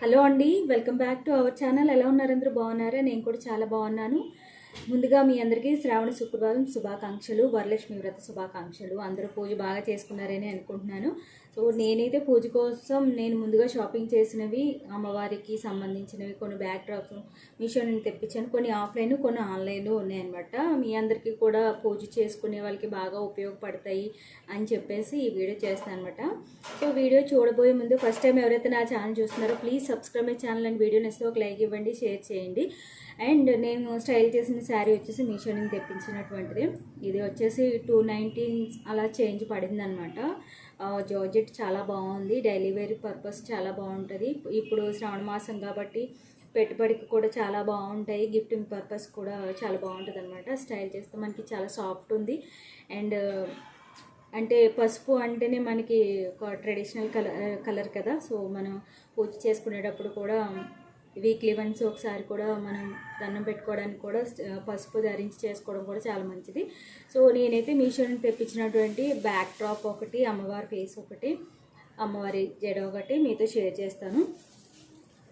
Hello అండి welcome back to our channel. ఎలా ఉన్నారు? అందరూ బాగున్నారా? నేను కూడా చాలా బాగున్నాను. ముందుగా మీ అందరికీ శ్రావణ శుక్రవారం శుభాకాంక్షలు వరలక్ష్మి వ్రత శుభాకాంక్షలు. అందరూ పూజ బాగా చేసుకున్నారని అనుకుంటున్నాను. సో నేనైతే పూజ కోసం నేను ముందుగా షాపింగ్ చేసినవి అమ్మవారికి సంబంధించినవి కొన్ని బ్యాక్ డ్రాప్స్ మీషో నేను తెప్పించాను. కొన్ని ఆఫ్లైన్ కొన్ని ఆన్లైన్ ఉన్నాయన్నమాట. మీ అందరికీ కూడా పూజ చేసుకునే వాళ్ళకి బాగా ఉపయోగపడతాయి అని చెప్పేసి ఈ వీడియో చేస్తాను అనమాట సో వీడియో చూడబోయే ముందు ఫస్ట్ టైం ఎవరైతే నా ఛానల్ చూస్తున్నారో please subscribe my channel and video నచ్చితే ఒక లైక్ ఇవ్వండి షేర్ చేయండి. అండ్ నేను స్టైల్ చేసిన శారీ వచ్చేసి మీషో నేను తెప్పించినటువంటిది. ఇది వచ్చేసి టూ నైన్టీన్ అలా చేంజ్ పడింది అనమాట జార్జెట్ చాలా బాగుంది. డైలీ వేర్ పర్పస్ చాలా బాగుంటుంది. ఇప్పుడు శ్రావణ మాసం కాబట్టి పెట్టుబడికి కూడా చాలా బాగుంటాయి. గిఫ్టింగ్ పర్పస్ కూడా చాలా బాగుంటుంది అనమాట స్టైల్ చేస్తే మనకి చాలా సాఫ్ట్ ఉంది. అండ్ అంటే పసుపు అంటేనే మనకి ఒక ట్రెడిషనల్ కలర్ కలర్ కదా. సో మనం పూజ చేసుకునేటప్పుడు కూడా వీక్లీ వన్స్ ఒకసారి కూడా మనం దండం పెట్టుకోవడానికి కూడా పసుపు ధరించి చేసుకోవడం కూడా చాలా మంచిది. సో నేనైతే మీషో నుండి తెప్పించినటువంటి బ్యాక్ డ్రాప్ ఒకటి అమ్మవారి ఫేస్ ఒకటి అమ్మవారి జడ ఒకటి మీతో షేర్ చేస్తాను.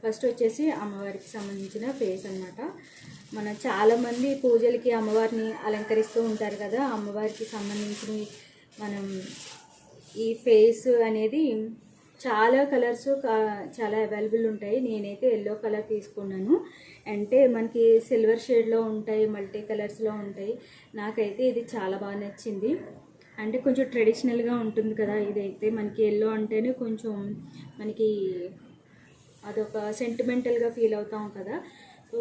ఫస్ట్ వచ్చేసి అమ్మవారికి సంబంధించిన ఫేస్ అన్నమాట. మన చాలామంది పూజలకి అమ్మవారిని అలంకరిస్తూ ఉంటారు కదా అమ్మవారికి సంబంధించినవి మనం ఈ ఫేస్ అనేది చాలా కలర్స్ చాలా అవైలబుల్ ఉంటాయి. నేనైతే ఎల్లో కలర్ తీసుకున్నాను. అంటే మనకి సిల్వర్ షేడ్లో ఉంటాయి మల్టీ కలర్స్లో ఉంటాయి. నాకైతే ఇది చాలా బాగా నచ్చింది. అంటే కొంచెం ట్రెడిషనల్గా ఉంటుంది కదా ఇదైతే. మనకి ఎల్లో అంటేనే కొంచెం మనకి అదొక సెంటిమెంటల్గా ఫీల్ అవుతాం కదా. సో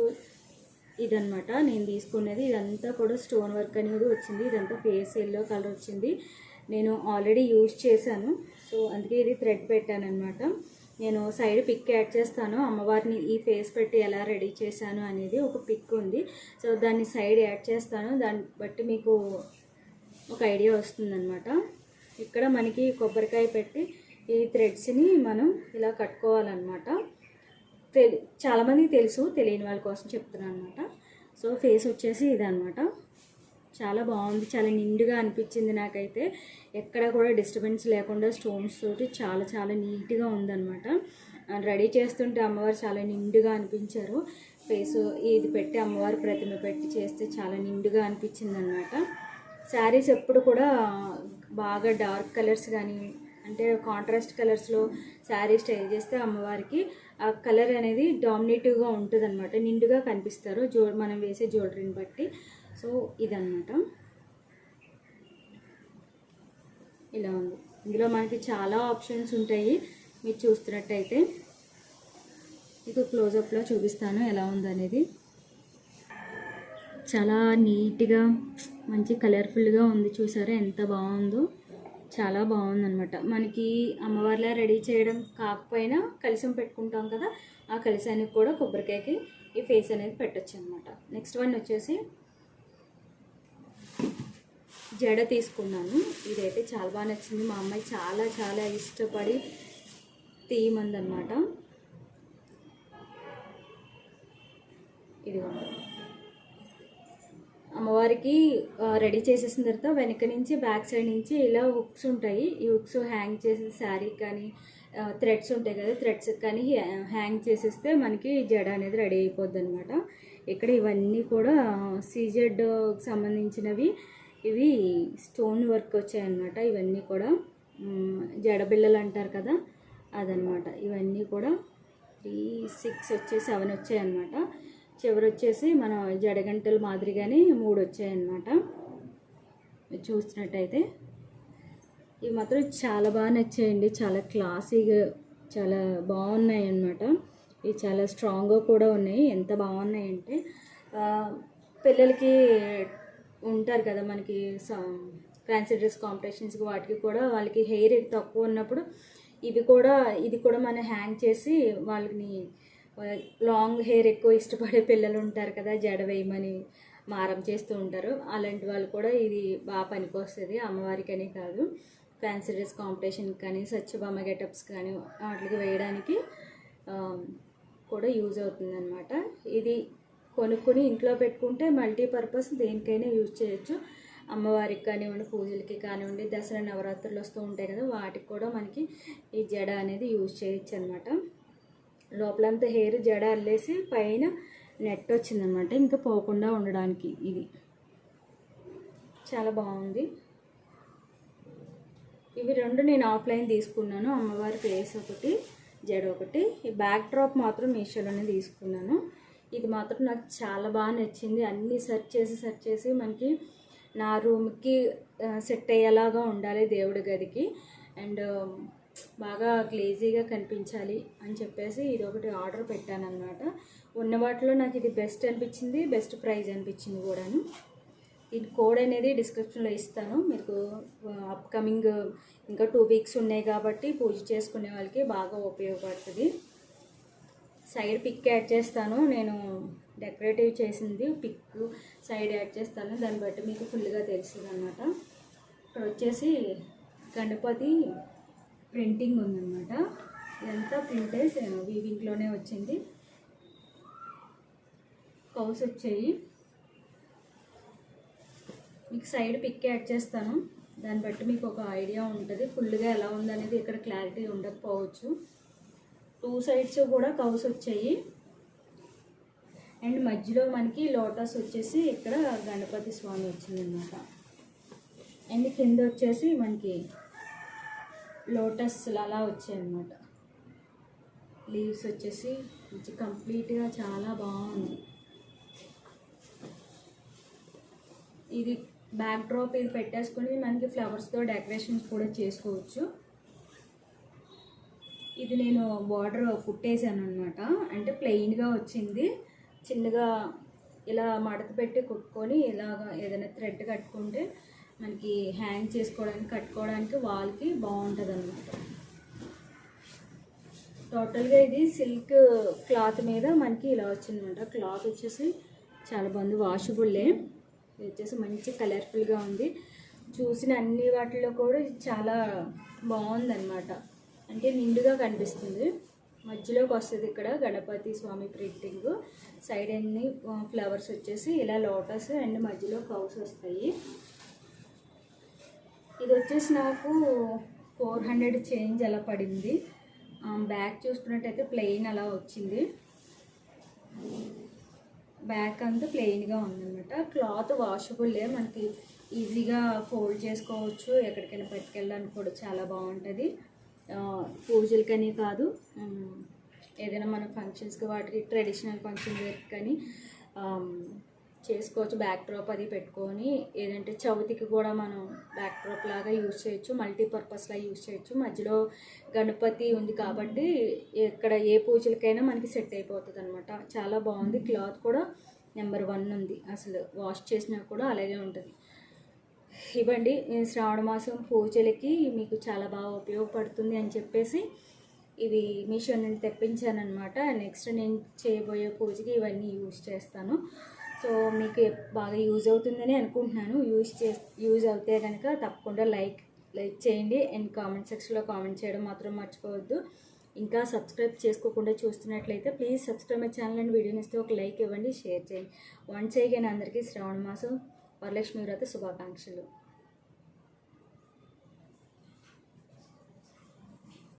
ఇదనమాట నేను తీసుకున్నది. ఇదంతా కూడా స్టోన్ వర్క్ అనేది వచ్చింది. ఇదంతా ఫేస్ ఎల్లో కలర్ వచ్చింది. నేను ఆల్రెడీ యూజ్ చేశాను. సో అందుకే ఇది థ్రెడ్ పెట్టాను అనమాట నేను సైడ్ పిక్ యాడ్ చేస్తాను. అమ్మవారిని ఈ ఫేస్ పెట్టి ఎలా రెడీ చేశాను అనేది ఒక పిక్ ఉంది. సో దాన్ని సైడ్ యాడ్ చేస్తాను. దాన్ని బట్టి మీకు ఒక ఐడియా వస్తుందన్నమాట. ఇక్కడ మనకి కొబ్బరికాయ పెట్టి ఈ థ్రెడ్స్ని మనం ఇలా కట్టుకోవాలన్నమాట. తెలి చాలామందికి తెలుసు తెలియని వాళ్ళ కోసం చెప్తున్నాను అనమాట సో ఫేస్ వచ్చేసి ఇదన్నమాట. చాలా బాగుంది. చాలా నిండుగా అనిపించింది నాకైతే. ఎక్కడ కూడా డిస్టర్బెన్స్ లేకుండా స్టోన్స్ తోటి చాలా చాలా నీట్గా ఉందన్నమాట. రెడీ చేస్తుంటే అమ్మవారు చాలా నిండుగా అనిపించారు. ఫేస్ ఇది పెట్టి అమ్మవారి ప్రతిమ పెట్టి చేస్తే చాలా నిండుగా అనిపించింది అనమాట శారీస్ ఎప్పుడు కూడా బాగా డార్క్ కలర్స్ కానీ అంటే కాంట్రాస్ట్ కలర్స్లో శారీ స్టైల్ చేస్తే అమ్మవారికి ఆ కలర్ అనేది డామినేటివ్గా ఉంటుంది అనమాట నిండుగా కనిపిస్తారు. జో మనం వేసే జ్యువెలరీని బట్టి. సో ఇదన్నమాట. ఇలా ఉంది. ఇందులో మనకి చాలా ఆప్షన్స్ ఉంటాయి. మీరు చూస్తున్నట్టయితే మీకు క్లోజప్లో చూపిస్తాను ఎలా ఉందనేది. చాలా నీట్గా మంచి కలర్ఫుల్గా ఉంది చూసారా? ఎంత బాగుందో. చాలా బాగుందన్నమాట. మనకి అమ్మవారిలా రెడీ చేయడం కాకపోయినా కలిసం పెట్టుకుంటాం కదా ఆ కలిసానికి కూడా కొబ్బరికాయకి ఈ ఫేస్ అనేది పెట్టచ్చు అనమాట నెక్స్ట్ వన్ వచ్చేసి జడ తీసుకున్నాను. ఇదైతే చాలా బాగా నచ్చింది. మా అమ్మాయి చాలా చాలా ఇష్టపడి తీయమందనమాట ఇదిగోండి అమ్మవారికి రెడీ చేసేసిన తర్వాత వెనక నుంచి బ్యాక్ సైడ్ నుంచి ఇలా హుక్స్ ఉంటాయి. ఈ హుక్స్ హ్యాంగ్ చేసే శారీ కానీ థ్రెడ్స్ ఉంటాయి కదా థ్రెడ్స్ కానీ హ్యా- హ్యాంగ్ చేసేస్తే మనకి జడ అనేది రెడీ అయిపోద్ది అనమాట ఇక్కడ ఇవన్నీ కూడా సీజెడ్ సంబంధించినవి. ఇవి స్టోన్ వర్క్ వచ్చాయన్నమాట. ఇవన్నీ కూడా జడబిళ్ళలు అంటారు కదా అదనమాట ఇవన్నీ కూడా త్రీ సిక్స్ వచ్చి సెవెన్ వచ్చాయన్నమాట. చివరి వచ్చేసి మన జడగంటలు మాదిరిగానే మూడు వచ్చాయన్నమాట. మీరు చూస్తున్నట్టయితే ఇవి మాత్రం చాలా బాగా నచ్చాయండి. చాలా క్లాసీగా చాలా బాగున్నాయి అన్నమాట ఇవి చాలా స్ట్రాంగ్గా కూడా ఉన్నాయి. ఎంత బాగున్నాయంటే పిల్లలకి ఉంటారు కదా మనకి ఫ్యాన్సీ డ్రెస్ కాంపిటీషన్స్కి వాటికి కూడా వాళ్ళకి హెయిర్ తక్కువ ఉన్నప్పుడు ఇవి కూడా ఇది కూడా మనం హ్యాంగ్ చేసి వాళ్ళని లాంగ్ హెయిర్ ఎక్కువ ఇష్టపడే పిల్లలు ఉంటారు కదా జడ వేయమని మారం చేస్తూ ఉంటారు. అలాంటి వాళ్ళు కూడా ఇది బాగా పనికొస్తుంది అమ్మవారికనే కాదు. ఫ్యాన్సీ డ్రెస్ కాంపిటీషన్ కానీ సత్యభామ గెటప్స్ కానీ వాటికి వేయడానికి కూడా యూజ్ అవుతుంది అనమాట ఇది కొనుక్కొని ఇంట్లో పెట్టుకుంటే మల్టీపర్పస్ దేనికైనా యూజ్ చేయొచ్చు. అమ్మవారికి కానివ్వండి పూజలకి కానివ్వండి దసరా నవరాత్రులు వస్తూ ఉంటాయి కదా వాటికి కూడా మనకి ఈ జడ అనేది యూజ్ చేయొచ్చు అనమాట లోపలంతా హెయిర్ జడ అల్లేసి పైన నెట్ వచ్చిందనమాట ఇంకా పోకుండా ఉండడానికి ఇది. చాలా బాగుంది. ఇవి రెండు నేను ఆఫ్లైన్ తీసుకున్నాను. అమ్మవారి ప్లేస్ ఒకటి జడ ఒకటి ఈ బ్యాక్ డ్రాప్ మాత్రం మీషోలోనే తీసుకున్నాను. ఇది మాత్రం నాకు చాలా బాగా నచ్చింది. అన్నీ సెర్చ్ చేసి సెర్చ్ చేసి మనకి నా రూమ్కి సెట్ అయ్యేలాగా ఉండాలి దేవుడి గదికి. అండ్ బాగా గ్లేజీగా కనిపించాలి అని చెప్పేసి ఇది ఒకటి ఆర్డర్ పెట్టాను అనమాట ఉన్న వాటిలో నాకు ఇది బెస్ట్ అనిపించింది బెస్ట్ ప్రైజ్ అనిపించింది కూడాను. దీని కోడ్ అనేది డిస్క్రిప్షన్లో ఇస్తాను. మీకు అప్కమింగ్ ఇంకా టూ వీక్స్ ఉన్నాయి కాబట్టి పూజ చేసుకునే వాళ్ళకి బాగా ఉపయోగపడుతుంది. సైడ్ పిక్ యాడ్ చేస్తాను. నేను డెకరేటివ్ చేసింది పిక్ సైడ్ యాడ్ చేస్తాను. దాన్ని బట్టి మీకు ఫుల్గా తెలుస్తుంది అనమాట ఇక్కడ వచ్చేసి గణపతి ప్రింటింగ్ ఉందన్నమాట. ఇదంతా ప్రింటేజ్ వీవింగ్లోనే వచ్చింది. కౌస్ వచ్చాయి. మీకు సైడ్ పిక్ యాడ్ చేస్తాను. దాన్ని బట్టి మీకు ఒక ఐడియా ఉంటుంది. ఫుల్గా ఎలా ఉందనేది ఇక్కడ క్లారిటీ ఉండకపోవచ్చు. టూ సైడ్స్ కూడా కవ్స్ వచ్చాయి. అండ్ మధ్యలో మనకి లోటస్ వచ్చేసి ఇక్కడ గణపతి స్వామి వచ్చిందనమాట అండ్ కింద వచ్చేసి మనకి లోటస్ అలా వచ్చాయన్నమాట. లీవ్స్ వచ్చేసి మంచి కంప్లీట్గా చాలా బాగుంది. ఇది బ్యాక్ డ్రాప్ ఇది పెట్టేసుకొని మనకి ఫ్లవర్స్తో డెకరేషన్స్ కూడా చేసుకోవచ్చు. ఇది నేను బార్డర్ కుట్టేసాను అనమాట అంటే ప్లెయిన్గా వచ్చింది. చిన్నగా ఇలా మడత పెట్టి కుట్టుకొని ఇలాగ ఏదైనా థ్రెడ్ కట్టుకుంటే మనకి హ్యాంగ్ చేసుకోవడానికి కట్టుకోవడానికి వాళ్ళకి బాగుంటుంది అనమాట టోటల్గా ఇది సిల్క్ క్లాత్ మీద మనకి ఇలా వచ్చిందనమాట క్లాత్ వచ్చేసి చాలా బాగుంది వాషబుల్లే ఇది వచ్చేసి మంచి కలర్ఫుల్గా ఉంది. చూసిన అన్ని వాటిలో కూడా చాలా చాలా బాగుందన్నమాట. అంటే నిండుగా కనిపిస్తుంది. మధ్యలోకి వస్తుంది ఇక్కడ గణపతి స్వామి ప్రింటింగ్. సైడ్ అన్ని ఫ్లవర్స్ వచ్చేసి ఇలా లోటస్ అండ్ మధ్యలో కౌస్ వస్తాయి. ఇది వచ్చేసి నాకు ఫోర్ హండ్రెడ్ చేంజ్ అలా పడింది. బ్యాక్ చూసుకున్నట్టయితే ప్లెయిన్ అలా వచ్చింది. బ్యాక్ అంతా ప్లెయిన్గా ఉందన్నమాట. క్లాత్ వాషబుల్లే మనకి ఈజీగా ఫోల్డ్ చేసుకోవచ్చు. ఎక్కడికైనా పట్టుకెళ్ళడానికి కూడా చాలా బాగుంటుంది. పూజలకని కాదు ఏదైనా మన ఫంక్షన్స్కి వాటికి ట్రెడిషనల్ ఫంక్షన్ వేర్కి కానీ చేసుకోవచ్చు. బ్యాక్ డ్రాప్ అది పెట్టుకొని ఏదంటే చవితికి కూడా మనం బ్యాక్ డ్రాప్ లాగా యూజ్ చేయొచ్చు మల్టీపర్పస్లా యూజ్ చేయొచ్చు. మధ్యలో గణపతి ఉంది కాబట్టి ఎక్కడ ఏ పూజలకైనా మనకి సెట్ అయిపోతుంది అనమాట చాలా బాగుంది. క్లాత్ కూడా నెంబర్ వన్ ఉంది. అసలు వాష్ చేసినా కూడా అలాగే ఉంటుంది. ఇవ్వండి. శ్రావణ మాసం పూజలకి మీకు చాలా బాగా ఉపయోగపడుతుంది అని చెప్పేసి ఇవి మీషో నుండి తెప్పించానమాట నెక్స్ట్ నేను చేయబోయే పూజకి ఇవన్నీ యూజ్ చేస్తాను. సో మీకు బాగా యూజ్ అవుతుందని అనుకుంటున్నాను. యూజ్ చే యూజ్ అవుతే కనుక తప్పకుండా లైక్ లైక్ చేయండి. అండ్ కామెంట్ సెక్షన్లో కామెంట్ చేయడం మాత్రం మర్చిపోవద్దు. ఇంకా సబ్స్క్రైబ్ చేసుకోకుండా చూస్తున్నట్లయితే please subscribe my channel and వీడియోని ఇస్తే ఒక లైక్ ఇవ్వండి షేర్ చేయండి. వన్ చేయగానే అందరికీ శ్రావణ మాసం వరలక్ష్మి వ్రత శుభాకాంక్షలు.